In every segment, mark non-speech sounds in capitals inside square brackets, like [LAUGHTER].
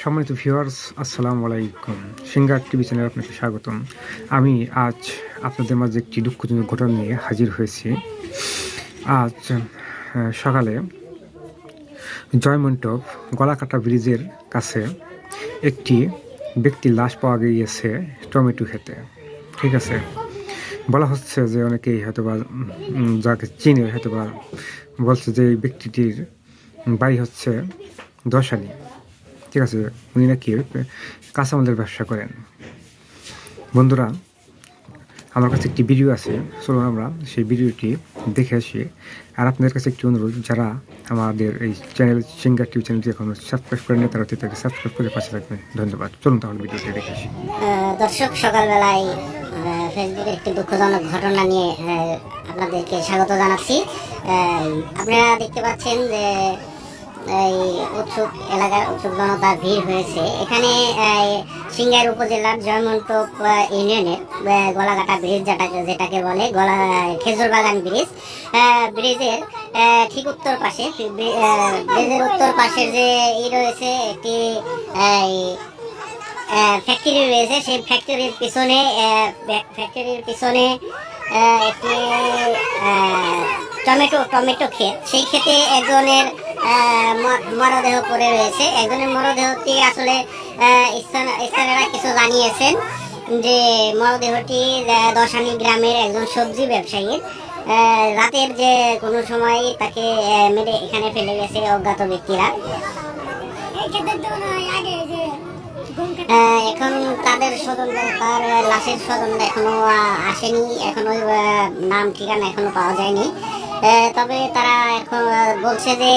সম্মানিত ভিউয়ার্স আসসালামু আলাইকুম। সিঙ্গার টিভি চ্যানেলে আপনাকে স্বাগতম। আমি আজ আপনাদের মাঝে একটি দুঃখজনক ঘটনা নিয়ে হাজির হয়েছি। আজ সকালে জয়মন্টপ গলাকাটা ব্রিজের কাছে একটি ব্যক্তির লাশ পাওয়া গিয়েছে টমেটো খেতে ঠিক আছে? বলা হচ্ছে যে অনেকেই হয়তো বা যাকে চিনে হয়তো বা বলছে যে এই ব্যক্তিটির বাড়ি হচ্ছে দশানি। ঠিক আছে, উনি নাকি কাঁচামালের ব্যবসা করেন। বন্ধুরা, আমার কাছে একটি ভিডিও আছে, চলুন আমরা সেই ভিডিওটি দেখে আসি। আর আপনাদের কাছে একটি অনুরোধ, যারা আমাদের এই চ্যানেল সিঙ্গার টিভি চ্যানেলটি এখনও সাবস্ক্রাইব করেন না তারা তাকে সাবস্ক্রাইব করে পাশে থাকবেন। ধন্যবাদ। চলুন তাহলে ভিডিওটি দেখে আসি। দর্শক, সকালবেলায় ফেসবুকে একটি দুঃখজনক ঘটনা নিয়ে আপনাদেরকে স্বাগত জানাচ্ছি। আপনারা দেখতে পাচ্ছেন যে এই উৎসুক এলাকার উৎসুক জনতার ভিড় হয়েছে। এখানে সিঙ্গার উপজেলার জয়মন্তপ ইউনিয়নের আহ, গলাকাটা ব্রিজ যেটাকে যেটাকে বলে গলা খেজুর বাগান ব্রিজ। ব্রিজের ঠিক উত্তর পাশে ব্রিজের উত্তর পাশের যে ই রয়েছে একটি ফ্যাক্টরি রয়েছে। সেই ফ্যাক্টরির পিছনে ফ্যাক্টরির পিছনে একটি টমেটো টমেটো ক্ষেত। সেই ক্ষেতে একজনের মরদেহ পড়ে রয়েছে। একজনের মরদেহটি আসলে স্থানীয়রা কিছু জানিয়েছেন যে মরদেহটি দশানি গ্রামের একজন সবজি ব্যবসায়ীর। রাতের যে কোনো সময় তাকে মেরে এখানে ফেলে গেছে অজ্ঞাত ব্যক্তিরা। এখন তাদের স্বজন, তার লাশের স্বজন এখনও আসেনি। এখনও নাম, ঠিকানা এখনও পাওয়া যায়নি। তবে তারা এখন বলছে যে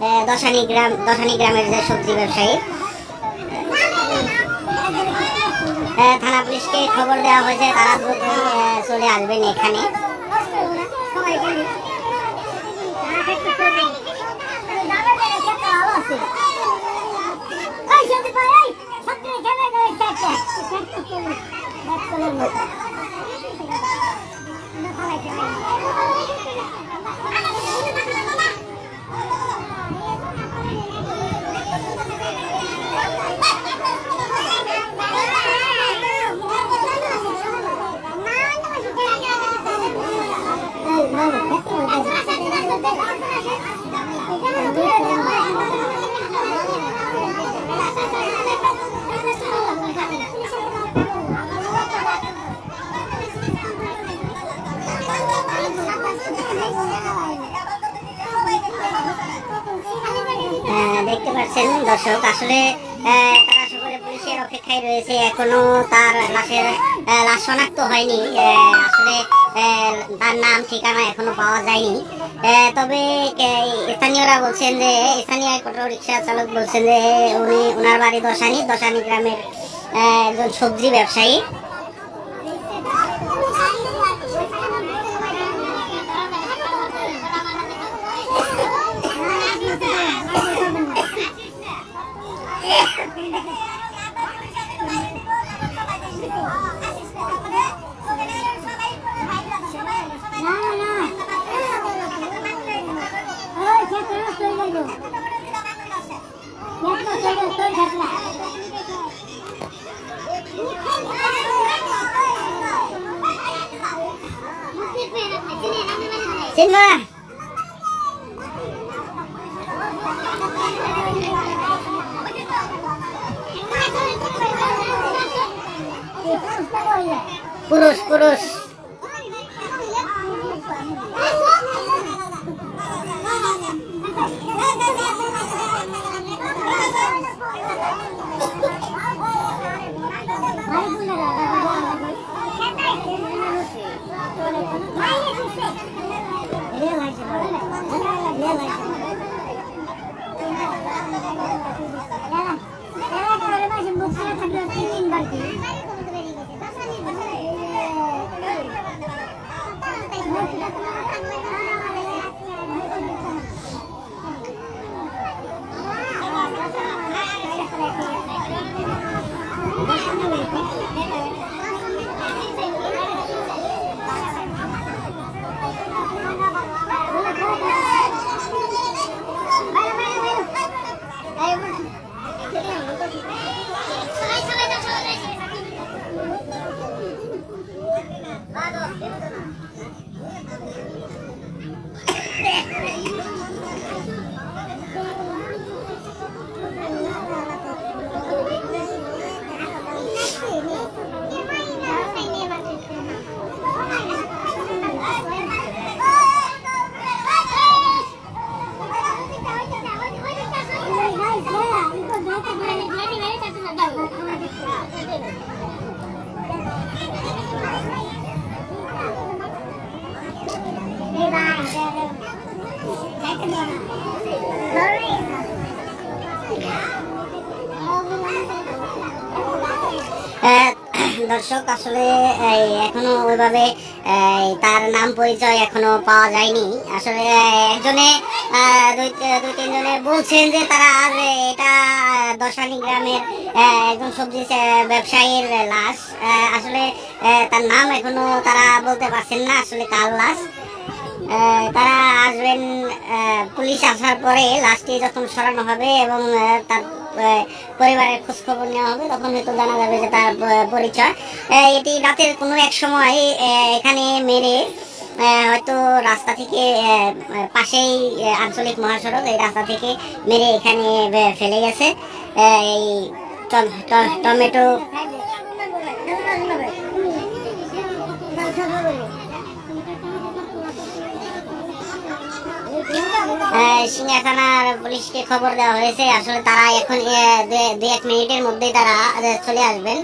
আহ, দশানি গ্রাম দশানি গ্রামের যে সবজি ব্যবসায়ী থানা পুলিশকে খবর দেওয়া হয়েছে তারা দ্রুত চলে আসবেন এখানে আহ, দেখতে পাচ্ছেন দর্শক, আসলে তারা পুলিশের অপেক্ষায় রয়েছে, এখনও তার লাশের লাশ শনাক্ত হয়নি আসলে তার নাম, ঠিকানা এখনও পাওয়া যায়নি। তবে স্থানীয়রা বলছেন যে, স্থানীয় এক অটো রিক্সা চালক বলছেন যে, উনি ওনার বাড়ি দশানি দশানি গ্রামের একজন সবজি ব্যবসায়ী। [LAUGHS] Sini lah. Purus, purus. え、っ দর্শক, আসলে এখনও ওইভাবে তার নাম পরিচয় এখনও পাওয়া যায়নি। আসলে একজনে দুই দুই, তিনজনে বলছেন যে তারা আর এটা দশানি গ্রামের একজন সবজি ব্যবসায়ীর লাশ। আসলে তার নাম এখনও তারা বলতে পারছেন না, আসলে কার লাশ। তারা আসবেন পুলিশ আসার পরে লাশটি যখন সরানো হবে এবং তার পরিবারের খোঁজখবর নেওয়া হবে, তখন হয়তো জানা যাবে যে তার পরিচয়। এটি রাতের কোনো এক সময় এখানে মেরে হয়তো রাস্তা থেকে পাশেই আঞ্চলিক মহাসড়ক, এই রাস্তা থেকে মেরে এখানে ফেলে গেছে। এই টমেটো সিঙ্গা পুলিশকে খবর দেওয়া হয়েছে। আসলে তারা এখন দু এক মিনিটের মধ্যেই তারা চলে আসবেন।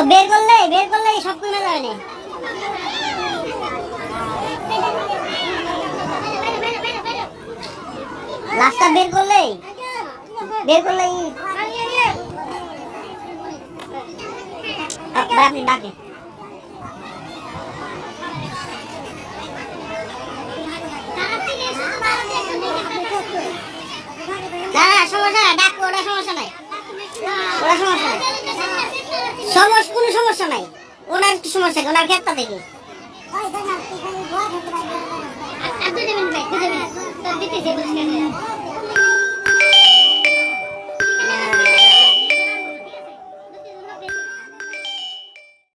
ও, বের করলে বের করলে সব কমে যাবে না বের করলে বের করলে আপনি ডাকে না সমস্যা নাই ওটা সমস্যা নাই। ওটা সমস্যা নাই সমস্যা কোনো সমস্যা নাই সময় সমস্যা ওনার ক্ষেত্রটা দেখি। আপনি দেবেন ভাই দিতেছে